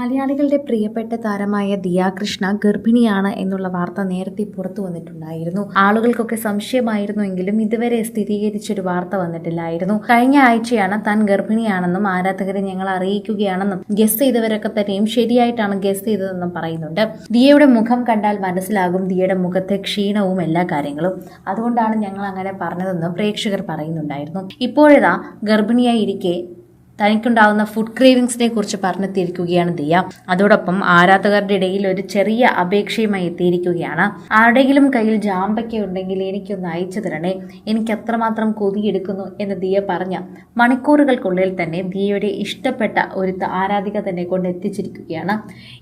മലയാളികളുടെ പ്രിയപ്പെട്ട താരമായ ദിയ കൃഷ്ണ ഗർഭിണിയാണ് എന്നുള്ള വാർത്ത നേരത്തെ പുറത്തു വന്നിട്ടുണ്ടായിരുന്നു. ആളുകൾക്കൊക്കെ സംശയമായിരുന്നുവെങ്കിലും ഇതുവരെ സ്ഥിരീകരിച്ചൊരു വാർത്ത വന്നിട്ടില്ലായിരുന്നു. കഴിഞ്ഞ ആഴ്ചയാണ് താൻ ഗർഭിണിയാണെന്നും ആരാധകരെ ഞങ്ങൾ അറിയിക്കുകയാണെന്നും ഗസ് ചെയ്തവരൊക്കെ തന്നെയും ശരിയായിട്ടാണ് ഗസ് ചെയ്തതെന്നും പറയുന്നുണ്ട്. ദിയയുടെ മുഖം കണ്ടാൽ മനസ്സിലാകും ദിയയുടെ മുഖത്തെ ക്ഷീണവും എല്ലാ കാര്യങ്ങളും. അതുകൊണ്ടാണ് ഞങ്ങൾ അങ്ങനെ പറഞ്ഞതെന്ന് പ്രേക്ഷകർ പറയുന്നുണ്ടായിരുന്നു. ഇപ്പോഴിതാ ഗർഭിണിയായി ഇരിക്കെ തനിക്കുണ്ടാവുന്ന ഫുഡ് ക്രേവിങ്സിനെ കുറിച്ച് പറഞ്ഞെത്തിയിരിക്കുകയാണ് ദിയ. അതോടൊപ്പം ആരാധകരുടെ ഇടയിൽ ഒരു ചെറിയ അപേക്ഷയുമായി എത്തിയിരിക്കുകയാണ്. ആരുടെങ്കിലും കയ്യിൽ ജാമ്പയ്ക്ക ഉണ്ടെങ്കിൽ എനിക്കൊന്ന് അയച്ചു തരണേ. എനിക്ക് അത്രമാത്രം കൊതിയെടുക്കുന്നു എന്ന് ദിയ പറഞ്ഞ മണിക്കൂറുകൾക്കുള്ളിൽ തന്നെ ദിയയുടെ ഇഷ്ടപ്പെട്ട ഒരു ആരാധിക തന്നെ കൊണ്ട് എത്തിച്ചിരിക്കുകയാണ്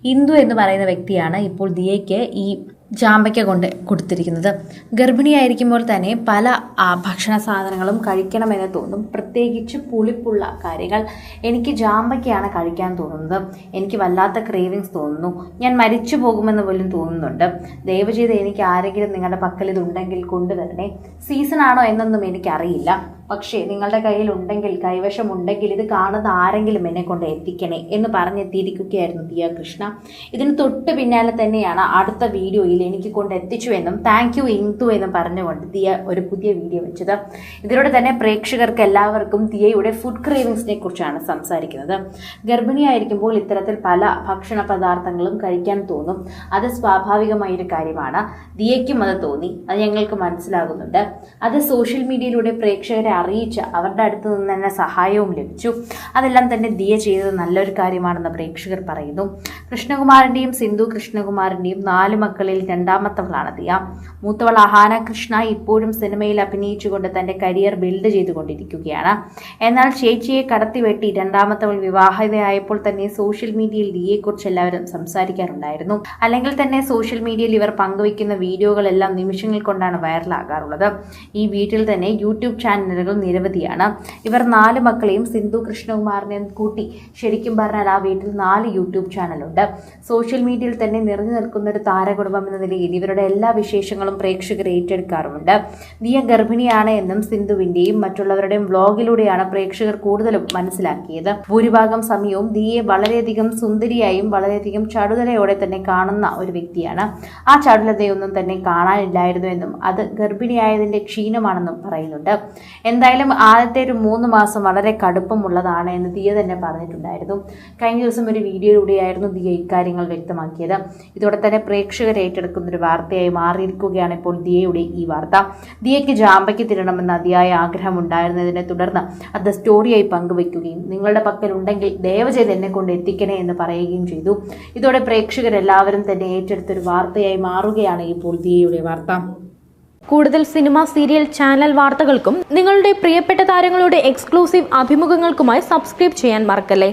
ഇന്ദു എന്ന് പറയുന്ന വ്യക്തിയാണ് ഇപ്പോൾ ദിയയ്ക്ക് ഈ ജാമ്പയ്ക്ക കൊണ്ട് കൊടുത്തിരിക്കുന്നത്. ഗർഭിണിയായിരിക്കുമ്പോൾ തന്നെ പല ഭക്ഷണ സാധനങ്ങളും കഴിക്കണമെന്ന് തോന്നും. പ്രത്യേകിച്ച് പുളിപ്പുള്ള കാര്യങ്ങൾ. എനിക്ക് ജാമ്പയ്ക്കയാണ് കഴിക്കാൻ തോന്നുന്നത്. എനിക്ക് വല്ലാത്ത ക്രേവിങ്സ് തോന്നുന്നു. ഞാൻ മരിച്ചു പോകുമെന്ന് പോലും തോന്നുന്നുണ്ട്. ദയവ് ചെയ്ത് എനിക്ക് ആരെങ്കിലും നിങ്ങളുടെ പക്കൽ ഇതുണ്ടെങ്കിൽ കൊണ്ടുവരണേ സീസൺ ആണോ എന്നൊന്നും എനിക്കറിയില്ല. പക്ഷേ നിങ്ങളുടെ കയ്യിൽ ഉണ്ടെങ്കിൽ കൈവശം ഉണ്ടെങ്കിൽ ഇത് കാണുന്ന ആരെങ്കിലും എന്നെ കൊണ്ട് എത്തിക്കണേ എന്ന് പറഞ്ഞെത്തിയിരിക്കുകയായിരുന്നു ദിയ കൃഷ്ണ. ഇതിന് തൊട്ട് പിന്നാലെ തന്നെയാണ് അടുത്ത വീഡിയോയിൽ എനിക്ക് കൊണ്ട് എത്തിച്ചു എന്നും താങ്ക് യു ഇന്ദു എന്നും പറഞ്ഞുകൊണ്ട് ദിയ ഒരു പുതിയ വീഡിയോ വെച്ചത്. ഇതിലൂടെ തന്നെ പ്രേക്ഷകർക്ക് എല്ലാവർക്കും ദിയയുടെ ഫുഡ് ക്രേവിങ്സിനെ കുറിച്ചാണ് സംസാരിക്കുന്നത്. ഗർഭിണിയായിരിക്കുമ്പോൾ ഇത്തരത്തിൽ പല ഭക്ഷണ പദാർത്ഥങ്ങളും കഴിക്കാൻ തോന്നും. അത് സ്വാഭാവികമായൊരു കാര്യമാണ്. ദിയയ്ക്കും അത് തോന്നി. അത് ഞങ്ങൾക്ക് മനസ്സിലാകുന്നുണ്ട്. അത് സോഷ്യൽ മീഡിയയിലൂടെ പ്രേക്ഷകരെ അറിയിച്ച് അവരുടെ അടുത്ത് നിന്ന് തന്നെ സഹായവും ലഭിച്ചു. അതെല്ലാം തന്നെ ദിയ ചെയ്തത് നല്ലൊരു കാര്യമാണെന്ന് പ്രേക്ഷകർ പറയുന്നു. കൃഷ്ണകുമാറിന്റെയും സിന്ധു കൃഷ്ണകുമാറിന്റെയും നാല് മക്കളിൽ രണ്ടാമത്തവളാണ് ദിയ. മൂത്തവൾ അഹാന കൃഷ്ണ ഇപ്പോഴും സിനിമയിൽ അഭിനയിച്ചുകൊണ്ട് തന്റെ കരിയർ ബിൽഡ് ചെയ്തുകൊണ്ടിരിക്കുകയാണ്. എന്നാൽ ചേച്ചിയെ കടത്തിവെട്ടി രണ്ടാമത്തവൾ വിവാഹിതയായപ്പോൾ തന്നെ സോഷ്യൽ മീഡിയയിൽ ദിയെക്കുറിച്ച് എല്ലാവരും സംസാരിക്കാറുണ്ടായിരുന്നു. അല്ലെങ്കിൽ തന്നെ സോഷ്യൽ മീഡിയയിൽ ഇവർ പങ്കുവയ്ക്കുന്ന വീഡിയോകളെല്ലാം നിമിഷങ്ങൾ കൊണ്ടാണ് വൈറലാകാറുള്ളത്. ഈ വീട്ടിൽ തന്നെ യൂട്യൂബ് ചാനലുകൾ നിരവധിയാണ്. ഇവർ നാല് മക്കളെയും സിന്ധു കൃഷ്ണകുമാറിനെയും കൂട്ടി ശരിക്കും പറഞ്ഞാൽ ആ വീട്ടിൽ നാല് യൂട്യൂബ് ചാനലുണ്ട്. സോഷ്യൽ മീഡിയയിൽ തന്നെ നിറഞ്ഞു നിൽക്കുന്ന ഒരു താരകുടുംബം എന്ന നിലയിൽ ഇവരുടെ എല്ലാ വിശേഷങ്ങളും പ്രേക്ഷകർ ഏറ്റെടുക്കാറുമുണ്ട്. ദിയ ഗർഭിണിയാണ് എന്നും സിന്ധുവിന്റെയും മറ്റുള്ളവരുടെയും വ്ലോഗിലൂടെയാണ് പ്രേക്ഷകർ കൂടുതലും മനസ്സിലാക്കിയത്. ഭൂരിഭാഗം സമയവും ദിയെ വളരെയധികം സുന്ദരിയായും വളരെയധികം ചടുതലയോടെ തന്നെ കാണുന്ന ഒരു വ്യക്തിയാണ്. ആ ചടുലതയൊന്നും തന്നെ കാണാനില്ലായിരുന്നു എന്നും അത് ഗർഭിണിയായതിന്റെ ക്ഷീണമാണെന്നും പറയുന്നുണ്ട്. എന്തായാലും ആദ്യത്തെ ഒരു മൂന്ന് മാസം വളരെ കടുപ്പമുള്ളതാണ് എന്ന് ദിയ തന്നെ പറഞ്ഞിട്ടുണ്ടായിരുന്നു. കഴിഞ്ഞ ദിവസം ഒരു വീഡിയോയിലൂടെയായിരുന്നു ദിയ ഇക്കാര്യങ്ങൾ വ്യക്തമാക്കിയത്. ഇതോടെ തന്നെ പ്രേക്ഷകർ ഏറ്റെടുക്കുന്ന ഒരു വാർത്തയായി മാറിയിരിക്കുകയാണ് ഇപ്പോൾ ദിയയുടെ ഈ വാർത്ത. ദിയയ്ക്ക് ജാമ്പയ്ക്ക് തിരണമെന്ന് അതിയായ ആഗ്രഹം ഉണ്ടായിരുന്നതിനെ തുടർന്ന് അത് സ്റ്റോറിയായി പങ്കുവയ്ക്കുകയും നിങ്ങളുടെ പക്കൽ ഉണ്ടെങ്കിൽ ദയവ് ചെയ്ത് എന്നെ കൊണ്ട് എത്തിക്കണേ എന്ന് പറയുകയും ചെയ്തു. ഇതോടെ പ്രേക്ഷകരെല്ലാവരും തന്നെ ഏറ്റെടുത്തൊരു വാർത്തയായി മാറുകയാണ് ഇപ്പോൾ ദിയയുടെ വാർത്ത. കൂടുതൽ സിനിമ സീരിയൽ ചാനൽ വാർത്തകൾക്കും നിങ്ങളുടെ പ്രിയപ്പെട്ട താരങ്ങളുടെ എക്സ്ക്ലൂസീവ് അഭിമുഖങ്ങൾക്കുമായി സബ്സ്ക്രൈബ് ചെയ്യാൻ മറക്കല്ലേ?